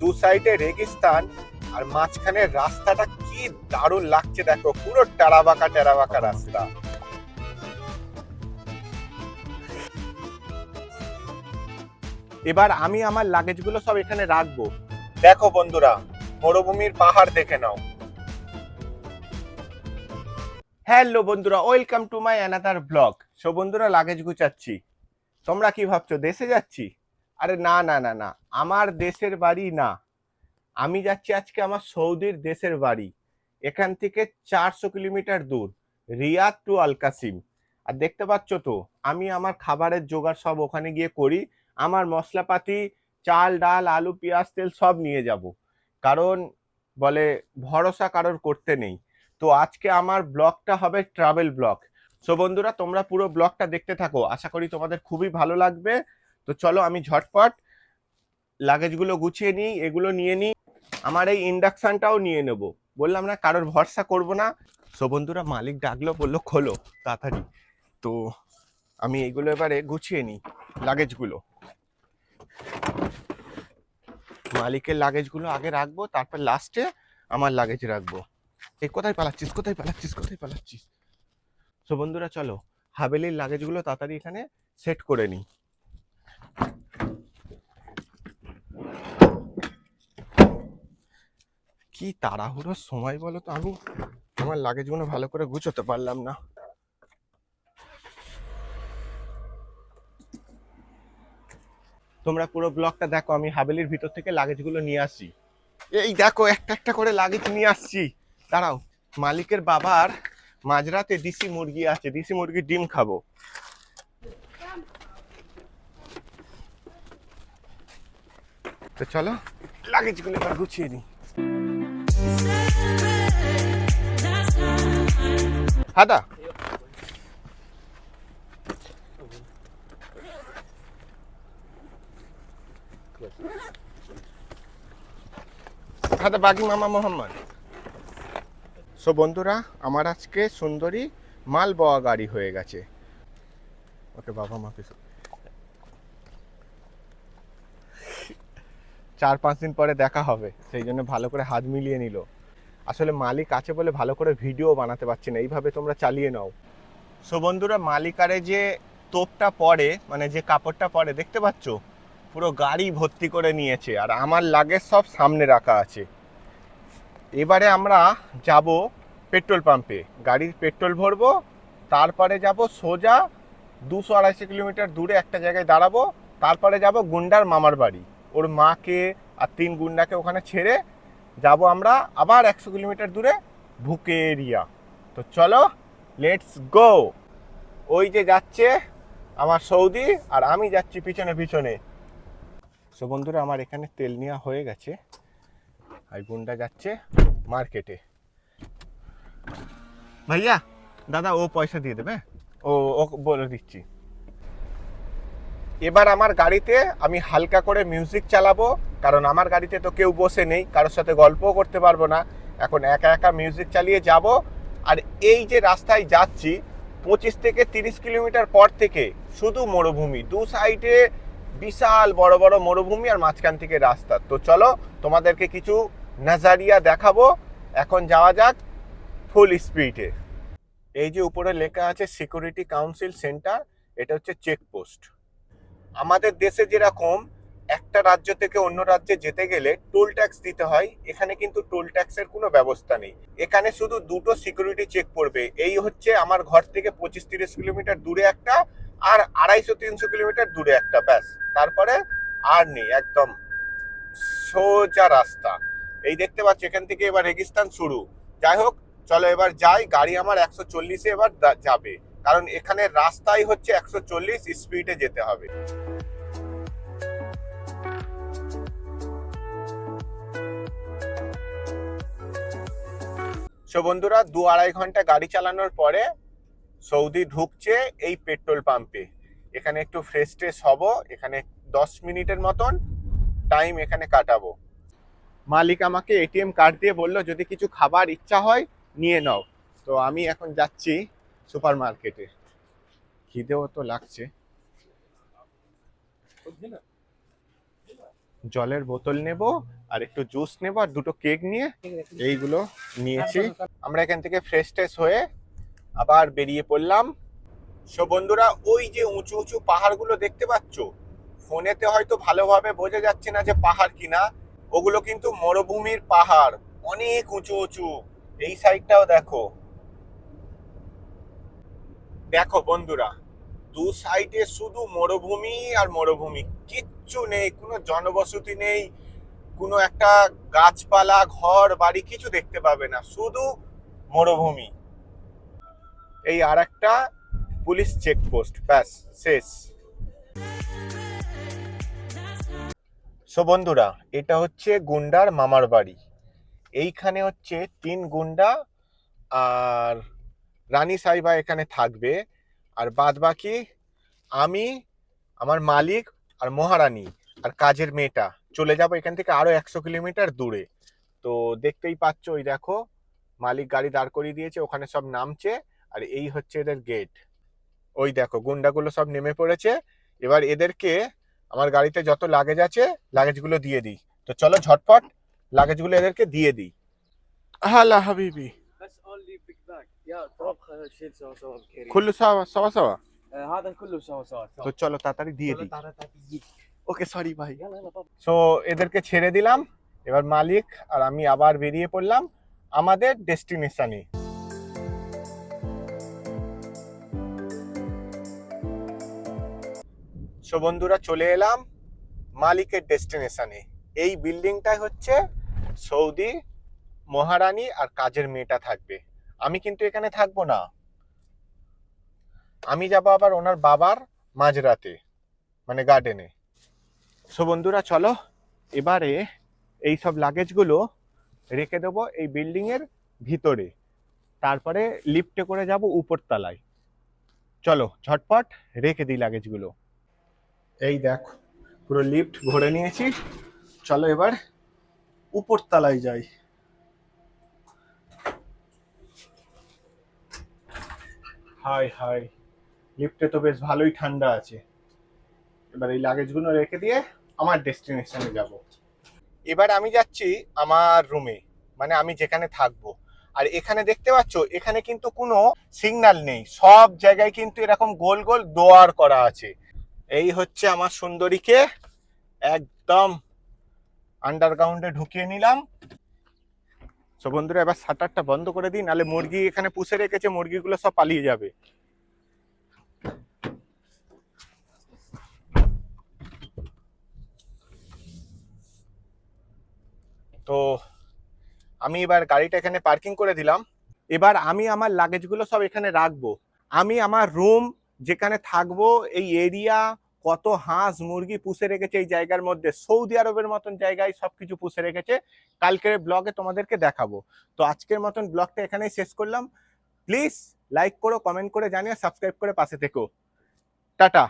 দু সাইডে রেগিস্তান, আর মাঝখানে রাস্তাটা কি দারুণ লাগছে দেখো, পুরো টেরাবাকা টেরাবাকা রাস্তা। এবার আমি আমার লাগেজগুলো সব এখানে রাখব। দেখো বন্ধুরা, মরুভূমির পাহাড় দেখে নাও। হ্যালো বন্ধুরা welcome to my another blog so বন্ধুরা লাগেজ গুছাচ্ছি। তোমরা কি ভাবছ, দেশে যাচ্ছি? আরে না না না না। আমার দেশের বাড়ি না। আমি যাচ্ছি আজকে আমার সৌদির দেশের বাড়ি। এখান থেকে চারশো কিলোমিটার দূর, রিয়াদ টু আল কাসিম। আর দেখতে পাচ্ছ তো, আমি আমার খাবারের জোগাড় সব ওখানে গিয়ে করি, আমার মশলাপাতি, চাল, ডাল, আলু, পেঁয়াজ, তেল সব নিয়ে যাব। কারণ বলে ভরসা কারোর করতে নেই। তো আজকে আমার ব্লগটা হবে ট্রাভেল ব্লগ। সো বন্ধুরা, তোমরা পুরো ব্লগটা দেখতে থাকো। আশা করি তোমাদের খুবই ভালো লাগবে। তো চলো আমি ঝটপট লাগেজগুলো গুছিয়ে নিই, এগুলো নিয়ে নিই। আমার এই ইন্ডাকশনটাও নিয়ে নেব। বললাম না, কারোর ভরসা করব না। সো বন্ধুরা, মালিক ডাকলো, বলল, খোলো, তাড়াতাড়ি। তো আমি এইগুলো এবারে গুছিয়ে নিই লাগেজগুলো মালিকের লাগেজগুলো আগে রাখব, তারপর লাস্টে আমার লাগেজ রাখব। এই কোথায় পালাচ্ছিস কোথায় পালাচ্ছিস কোথায় পালাচ্ছিস? সো বন্ধুরা, চলো, হাবেলির লাগেজগুলো তাড়াতাড়ি এখানে সেট করে নিই। কি তাড়াহুড়োর সময় বলো তো আমি আমার লাগেজগুলো ভালো করে গুছোতে পারলাম না। তোমরা পুরো ব্লগটা দেখো, আমি হাবেলির ভিতর থেকে লাগেজগুলো নিয়ে আসি এই দেখো, একটা একটা করে লাগেজ নিয়ে আসছি। দাঁড়াও, মালিকের বাবার মাঝরাতে দিশি মুরগি আছে, দিশি মুরগির ডিম খাব। তো চলো। লাগেজগুলো এবার গুছিয়ে নিই। হাদা। হাদা বাগি মামা মোহাম্মদ। সো বন্ধুরা আমার আজকে সুন্দরী মাল বওয়া গাড়ি হয়ে গেছে। ওকে বাবা মাকে চার পাঁচ দিন পরে দেখা হবে। সেই জন্য ভালো করে হাত মিলিয়ে নিল। আসলে মালিক আছে বলে ভালো করে ভিডিও বানাতে পারছি না। এইভাবে তোমরা চালিয়ে নাও। সো বন্ধুরা মালিকারে যে তোপটা পরে মানে যে কাপড়টা পরে, দেখতে পাচ্ছ? পুরো গাড়ি ভর্তি করে নিয়েছে। আর আমার লাগেজ সব সামনে রাখা আছে। এবারে আমরা যাব পেট্রোল পাম্পে। গাড়ির পেট্রোল ভরবো, তারপরে যাব সোজা দুশো আড়াইশো কিলোমিটার দূরে একটা জায়গায় দাঁড়াবো, তারপরে যাব গুন্ডার মামার বাড়ি। ওর মাকে আর তিন গুন্ডাকে ওখানে ছেড়ে যাব আমরা আবার একশো কিলোমিটার দূরে ভুকে এরিয়া তো চলো লেটস গো ওই যে যাচ্ছে আমার সৌদি আর আমি যাচ্ছি পিছনে পিছনে। সো বন্ধুরা, আমার এখানে তেল নেওয়া হয়ে গেছে। আর গুন্ডা যাচ্ছে মার্কেটে। ভাইয়া, দাদা, ও পয়সা দিয়ে দেবে? ও ও বলে দিচ্ছি। এবার আমার গাড়িতে আমি হালকা করে মিউজিক চালাবো, কারণ আমার গাড়িতে তো কেউ বসে নেই, কারোর সাথে গল্পও করতে পারব না। এখন একা একা মিউজিক চালিয়ে যাব, আর এই যে রাস্তায় যাচ্ছি, পঁচিশ থেকে তিরিশ কিলোমিটার পর থেকে শুধু মরুভূমি, দু সাইডে বিশাল বড় বড় মরুভূমি আর মাঝখান থেকে রাস্তা। তো চলো, তোমাদেরকে কিছু নাজারিয়া দেখাবো। এখন যাওয়া যাক ফুল স্পিডে এই যে উপরে লেখা আছে সিকিউরিটি কাউন্সিল সেন্টার এটা হচ্ছে চেকপোস্ট আমাদের দেশে যেরকম একটা রাজ্য থেকে অন্য রাজ্যে যেতে গেলে টোল ট্যাক্স দিতে হয়, এখানে কিন্তু টোল ট্যাক্সের কোনো ব্যবস্থা নেই। এখানে শুধু দুটো সিকিউরিটি চেক পড়বে, এই হচ্ছে আমার ঘর থেকে পঁচিশ তিরিশ কিলোমিটার দূরে একটা আর আড়াইশো তিনশো কিলোমিটার দূরে একটা, ব্যাস। তারপরে আর নেই, একদম সোজা রাস্তা। এই দেখতে পাচ্ছ, এখান থেকে এবার রেগিস্তান শুরু। যাই হোক, চলো এবার যাই, গাড়ি আমার একশো চল্লিশে এবার যাবে। কারণ এখানে রাস্তাই হচ্ছে একশো চল্লিশ স্পিডে যেতে হবে। সো বন্ধুরা, দু আড়াই ঘণ্টা গাড়ি চালানোর পরে সৌদি ঢুকছে এই পেট্রোল পাম্পে। এখানে একটু ফ্রেশ ট্রেশ হব, এখানে দশ মিনিটের মতন টাইম এখানে কাটাবো। মালিক আমাকে এটিএম কার্ড দিয়ে বলল, যদি কিছু খাবার ইচ্ছা হয়, নিয়ে নাও। তো আমি এখন যাচ্ছি সুপার মার্কেটে খিদেও তো লাগছে। জলের বোতল নেব আর একটু জুস নেব আর দুটো কেক নিয়ে এইগুলো নিয়েছি। আমরা এখান থেকে ফ্রেশ ট্রেশ হয়ে আবার বেরিয়ে পড়লাম। সো বন্ধুরা, ওই যে উঁচু উঁচু পাহাড়গুলো দেখতে পাচ্ছ, ফোনেতে হয়তো ভালোভাবে বোঝা যাচ্ছে না যে পাহাড় কিনা। ওগুলো কিন্তু মরুভূমির পাহাড়, অনেক উঁচু উঁচু। এই সাইডটাও দেখো। দেখো বন্ধুরা, দু সাইডে শুধু মরুভূমি আর মরুভূমি, কিচ্ছু নেই, কোনো জনবসতি নেই। কোনো একটা গাছপালা, ঘর, বাড়ি কিছু দেখতে পাবে না, শুধু মরুভূমি। এই আর একটা পুলিশ চেকপোস্ট, ব্যাস, শেষ। সো বন্ধুরা, এটা হচ্ছে গুন্ডার মামার বাড়ি। এইখানে হচ্ছে তিন গুন্ডা আর রানী সাইবা এখানে থাকবে। আর বাদ বাকি আমি, আমার মালিক আর মহারানী আর কাজের মেয়েটা। চলে যাব এখান থেকে আরও একশো কিলোমিটার দূরে। তো দেখতেই পাচ্ছ ওই দেখো মালিক গাড়ি দাঁড় করিয়ে দিয়েছে ওখানে সব নামছে আর এই হচ্ছে এদের গেট ওই দেখো গুন্ডাগুলো সব নেমে পড়েছে। এবার এদেরকে আমার গাড়িতে যত লাগেজ আছে লাগেজগুলো দিয়ে দিই। তো চলো ঝটপট লাগেজগুলো এদেরকে দিয়ে দিই। হালা হাবিবি। খুল্লু সাওয়া সাওয়া তো চলো তাড়াতাড়ি দিয়ে দিই। ওকে সরি ভাই সো এদেরকে ছেড়ে দিলাম। এবার মালিক আর আমি আবার বেরিয়ে পড়লাম আমাদের ডেস্টিনেশনে। সো বন্ধুরা চলে এলাম মালিকের ডেস্টিনেশনে। এই বিল্ডিংটাই হচ্ছে সৌদি মহারানী আর কাজের মেয়েটা থাকবে। আমি কিন্তু এখানে থাকব না। আমি যাব আবার ওনার বাবার মাঝরাতে মানে গার্ডেনে সো বন্ধুরা, চলো এবারে এই সব লাগেজগুলো রেখে দেবো এই বিল্ডিং এর ভিতরে। তারপরে লিফটে করে যাব উপরতলায়। চলো, ঝটপট রেখে দিই লাগেজগুলো এই দেখ, পুরো লিফট ভরে নিয়েছি। চলো এবার উপরতলায় যাই। হাই হাই লিফটে তো বেশ ভালোই ঠান্ডা আছে। এবার এই লাগেজগুলো রেখে দিয়ে আমার ডেস্টিনেশনে যাব। এবার আমি যাচ্ছি আমার রুমে মানে আমি যেখানে থাকব। আর এখানে দেখতে পাচ্ছ, এখানে কিন্তু কোনো সিগন্যাল নেই। সব জায়গায় কিন্তু এরকম গোল গোল দোয়ার করা আছে। এই হচ্ছে আমার সুন্দরীকে একদম আন্ডারগ্রাউন্ডে ঢুকিয়ে নিলাম। সো বন্ধুরা, এবার শাটারটা বন্ধ করে দিই, নাহলে মুরগি এখানে পুষে রেখেছে, মুরগিগুলো সব পালিয়ে যাবে। তো আমি এবার গাড়িটা এখানে পার্কিং করে দিলাম। এবার আমি আমার লাগেজগুলো সব এখানে রাখব। আমি আমার রুম যেখানে থাকব, এই এরিয়া কত হাঁস মুরগি পুষে রেখেছে এই জায়গার মধ্যে, সৌদি আরবের মতন জায়গায় সবকিছু পুষে রেখেছে। কালকের ব্লগে তোমাদেরকে দেখাবো। তো আজকের মতন ব্লগটা এখানেই শেষ করলাম। প্লিজ লাইক করো কমেন্ট করে জানিয়ে সাবস্ক্রাইব করে পাশে থেকো। টাটা।